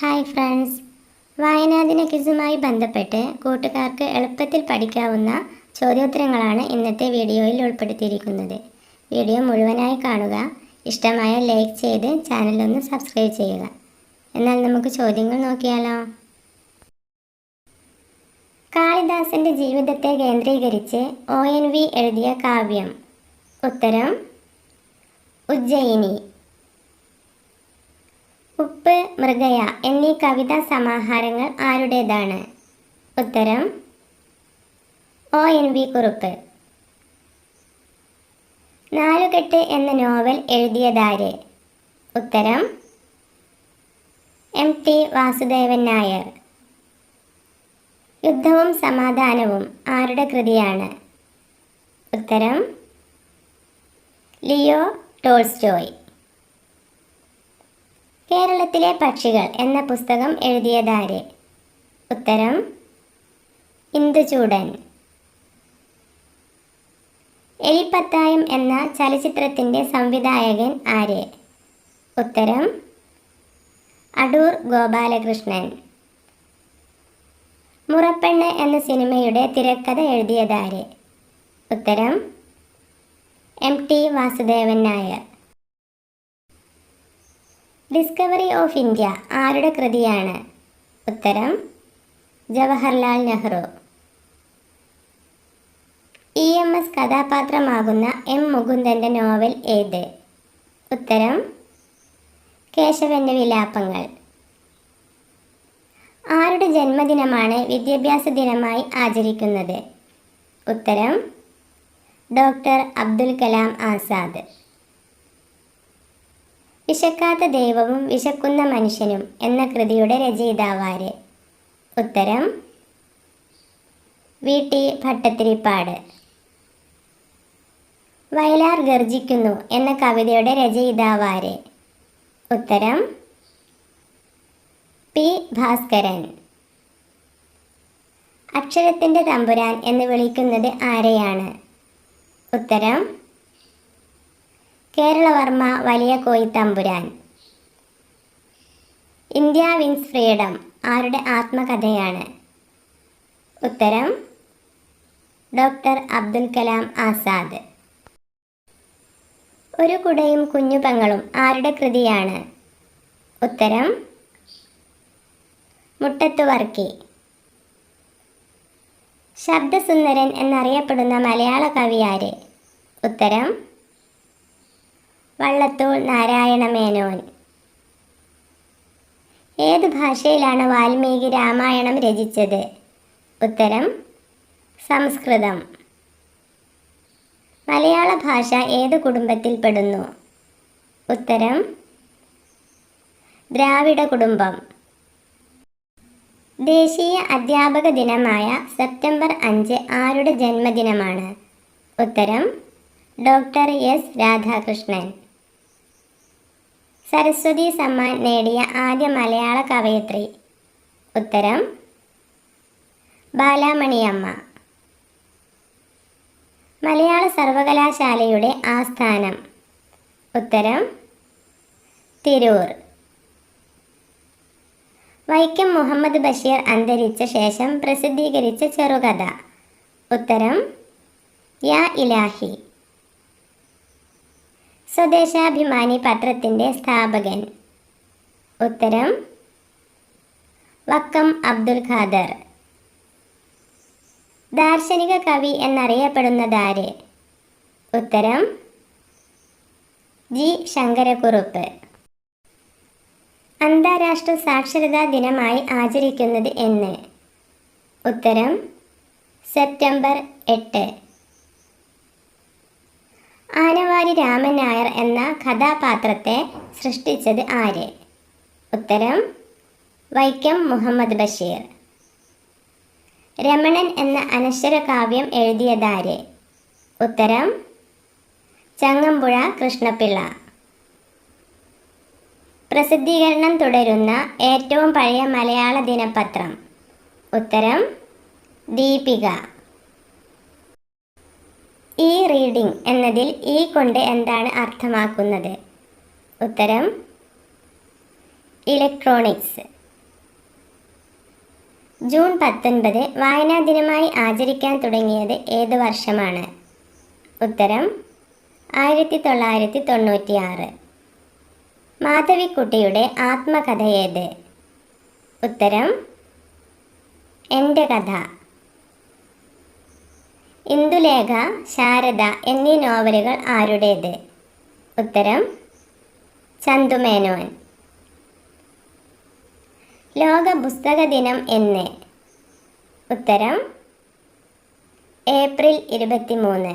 Hi friends. വായനാദിന ക്വിസുമായി ബന്ധപ്പെട്ട് കൂട്ടുകാർക്ക് എളുപ്പത്തിൽ പഠിക്കാവുന്ന ചോദ്യോത്തരങ്ങളാണ് ഇന്നത്തെ വീഡിയോയിൽ ഉൾപ്പെടുത്തിയിരിക്കുന്നത്. വീഡിയോ മുഴുവനായി കാണുക. ഇഷ്ടമായ ലൈക്ക് ചെയ്ത് ചാനലൊന്ന് സബ്സ്ക്രൈബ് ചെയ്യുക. എന്നാൽ നമുക്ക് ചോദ്യങ്ങൾ നോക്കിയാലോ? കാളിദാസന്റെ ജീവിതത്തെ കേന്ദ്രീകരിച്ച് ഒ എൻ വി എഴുതിയ കാവ്യം. ഉത്തരം ഉജ്ജയിനി. ഉപ്പ് മൃഗയ എന്നീ കവിതാ സമാഹാരങ്ങൾ ആരുടേതാണ്? ഉത്തരം ഒ. എൻ. വി. കുറുപ്പ്. നാലുകെട്ട് എന്ന നോവൽ എഴുതിയതാര്? ഉത്തരം എം. ടി. വാസുദേവൻ നായർ. യുദ്ധവും സമാധാനവും ആരുടെ കൃതിയാണ്? ഉത്തരം ലിയോ ടോൾസ്റ്റോയ്. കേരളത്തിലെ പക്ഷികൾ എന്ന പുസ്തകം എഴുതിയതാര്? ഉത്തരം ഇന്ദുചൂടൻ. എലിപ്പത്തായം എന്ന ചലച്ചിത്രത്തിന്റെ സംവിധായകൻ ആര്? ഉത്തരം അടൂർ ഗോപാലകൃഷ്ണൻ. മുറപ്പെണ്ണ് എന്ന സിനിമയുടെ തിരക്കഥ എഴുതിയതാര്? ഉത്തരം M T Vasudevan Nair. Discovery of India ആരുടെ കൃതിയാണ്? ഉത്തരം Jawaharlal Nehru. E M S കഥാപാത്രമാകുന്ന M മുകുന്ദന്റെ നോവൽ ഏത്? ഉത്തരം കേശവന്റെ വിലാപങ്ങൾ. ആരുടെ ജന്മദിനമാണ് വിദ്യാഭ്യാസ ദിനമായി ആചരിക്കുന്നത്? ഉത്തരം ഡോക്ടർ അബ്ദുൽ കലാം ആസാദ്. വിശക്കാത്ത ദൈവവും വിശക്കുന്ന മനുഷ്യനും എന്ന കൃതിയുടെ രചയിതാവാര്. ഉത്തരം വി. ടി. ഭട്ടത്തിരിപ്പാട് വയലാർ ഗർജിക്കുന്നു എന്ന കവിതയുടെ രചയിതാവാര്. ഉത്തരം പി. ഭാസ്കരൻ. അക്ഷരത്തിന്റെ തമ്പുരാൻ എന്ന് വിളിക്കുന്നത് ആരെയാണ്? ഉത്തരം കേരളവർമ്മ വലിയ കോയിത്തമ്പുരാൻ. ഇന്ത്യ വിൻസ് ഫ്രീഡം ആരുടെ ആത്മകഥയാണ്? ഉത്തരം ഡോക്ടർ അബ്ദുൽ കലാം ആസാദ്. ഒരു കുടയും കുഞ്ഞു പെങ്ങളും ആരുടെ കൃതിയാണ്? ഉത്തരം മുട്ടത്തു വർക്കി ശബ്ദസുന്ദരൻ എന്നറിയപ്പെടുന്ന മലയാള കവിയാര് ഉത്തരം വള്ളത്തോൾ നാരായണ മേനോൻ ഏത് ഭാഷയിലാണ് വാൽമീകി രാമായണം രചിച്ചത്? ഉത്തരം സംസ്കൃതം. മലയാള ഭാഷ ഏത് കുടുംബത്തിൽപ്പെടുന്നു ഉത്തരം ദ്രാവിഡ കുടുംബം. ദേശീയ അധ്യാപക ദിനമായ സെപ്റ്റംബർ അഞ്ച് ആരുടെ ജന്മദിനമാണ്? ഉത്തരം ഡോക്ടർ എസ് രാധാകൃഷ്ണൻ. സരസ്വതി സമ്മാൻ നേടിയ ആദ്യ മലയാള കവയത്രി. ഉത്തരം ബാലാമണിയമ്മ. മലയാള സർവകലാശാലയുടെ ആസ്ഥാനം. ഉത്തരം തിരൂർ. വൈക്കം മുഹമ്മദ് ബഷീർ അന്തരിച്ച ശേഷം പ്രസിദ്ധീകരിച്ച ചെറുകഥ. ഉത്തരം യാ ഇലാഹി. സ്വദേശാഭിമാനി പത്രത്തിന്റെ സ്ഥാപകൻ. ഉത്തരം വക്കം അബ്ദുൽ ഖാദർ. ദാർശനിക കവി എന്നറിയപ്പെടുന്നതാര്? ഉത്തരം ജി. ശങ്കരക്കുറുപ്പ്. അന്താരാഷ്ട്ര സാക്ഷരതാ ദിനമായി ആചരിക്കുന്നത് എന്ന്. ഉത്തരം സെപ്റ്റംബർ എട്ട്. ആനവാരി രാമൻ നായർ എന്ന കഥാപാത്രത്തെ സൃഷ്ടിച്ചത് ആര്? ഉത്തരം വൈക്കം മുഹമ്മദ് ബഷീർ. രമണൻ എന്ന അനശ്വര കാവ്യം എഴുതിയതാര് ഉത്തരം ചങ്ങമ്പുഴ കൃഷ്ണപിള്ള. പ്രസിദ്ധീകരണം തുടരുന്ന ഏറ്റവും പഴയ മലയാള ദിനപത്രം. ഉത്തരം ദീപിക. റീഡിംഗ് എന്നതിൽ ഈ കൊണ്ട് എന്താണ് അർത്ഥമാക്കുന്നത്? ഉത്തരം ഇലക്ട്രോണിക്സ് ജൂൺ പത്തൊൻപത് വായനാ ദിനമായി ആചരിക്കാൻ തുടങ്ങിയത് ഏത് വർഷമാണ്? ഉത്തരം ആയിരത്തി തൊള്ളായിരത്തി തൊണ്ണൂറ്റിയാറ് മാധവിക്കുട്ടിയുടെ ആത്മകഥ ഏത്? ഉത്തരം എന്റെ കഥ. ഇന്ദുലേഖ ശാരദ എന്നീ നോവലുകൾ ആരുടേത്? ഉത്തരം ചന്തുമേനോൻ ലോക പുസ്തക ദിനം എന്ന്. ഉത്തരം ഏപ്രിൽ ഇരുപത്തിമൂന്ന്.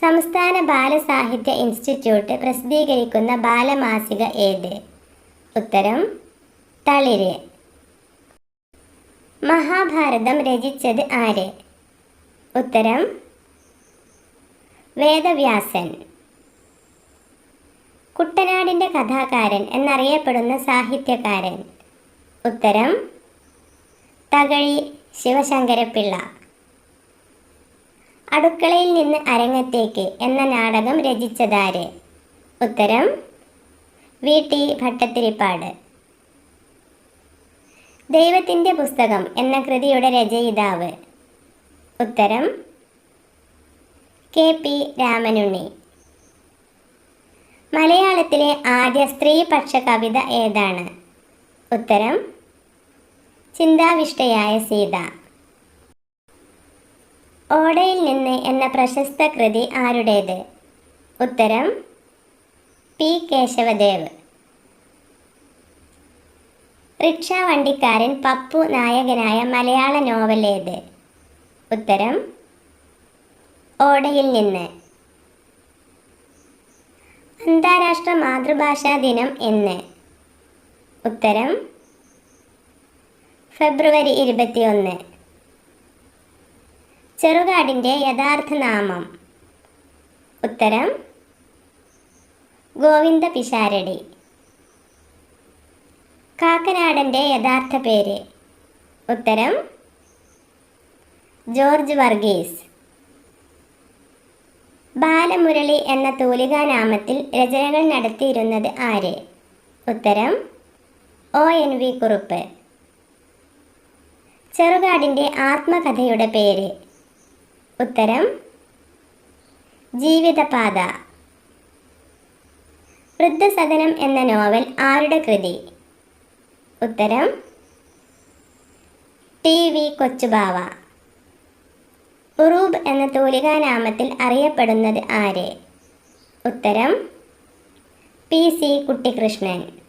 സംസ്ഥാന ബാലസാഹിത്യ ഇൻസ്റ്റിറ്റ്യൂട്ട് പ്രസിദ്ധീകരിക്കുന്ന ബാലമാസിക ഏത്? ഉത്തരം തളിര്. മഹാഭാരതം രചിച്ചത് ആര്? ഉത്തരം വേദവ്യാസൻ. കുട്ടനാടിന്റെ കഥാകാരൻ എന്നറിയപ്പെടുന്ന സാഹിത്യകാരൻ. ഉത്തരം തകഴി ശിവശങ്കരപ്പിള്ള. അടുക്കളയിൽ നിന്ന് അരങ്ങത്തേക്ക് എന്ന നാടകം രചിച്ചതാര്? ഉത്തരം വി. ടി. ഭട്ടത്തിരിപ്പാട് ദൈവത്തിന്റെ പുസ്തകം എന്ന കൃതിയുടെ രചയിതാവ്. ഉത്തരം കെ പി രാമനുണ്ണി. മലയാളത്തിലെ ആദ്യ സ്ത്രീപക്ഷ കവിത ഏതാണ്? ഉത്തരം ചിന്താവിഷ്ടയായ സീത. ഓടയിൽ നിന്ന് എന്ന പ്രശസ്ത കൃതി ആരുടേത്? ഉത്തരം പി കേശവദേവ്. റിക്ഷ വണ്ടിക്കാരൻ പപ്പു നായകനായ മലയാള നോവലേത്? ഉത്തരം ഓടയിൽ നിന്ന്. അന്താരാഷ്ട്ര മാതൃഭാഷാ ദിനം എന്ന്. ഉത്തരം ഫെബ്രുവരി ഇരുപത്തിയൊന്ന്. ചെറുകാടിന്റെ യഥാർത്ഥ നാമം. ഉത്തരം ഗോവിന്ദ പിഷാരടി. കാക്കനാടന്റെ യഥാർത്ഥ പേര്. ഉത്തരം ജോർജ് വർഗീസ്. ബാലമുരളി എന്ന തൂലികാനാമത്തിൽ രചനകൾ നടത്തിയിരുന്നത് ആര്? ഉത്തരം ഒ. എൻ. വി. കുറുപ്പ്. ചെറുകാടിന്റെ ആത്മകഥയുടെ പേര്. ഉത്തരം ജീവിതപാത. വൃദ്ധസദനം എന്ന നോവൽ ആരുടെ കൃതി? ഉത്തരം ടി വി കൊച്ചുബാവ. ഉറൂബ് എന്ന തൂലികാനാമത്തിൽ അറിയപ്പെടുന്നത് ആരെ? ഉത്തരം പി സി കുട്ടിക്കൃഷ്ണൻ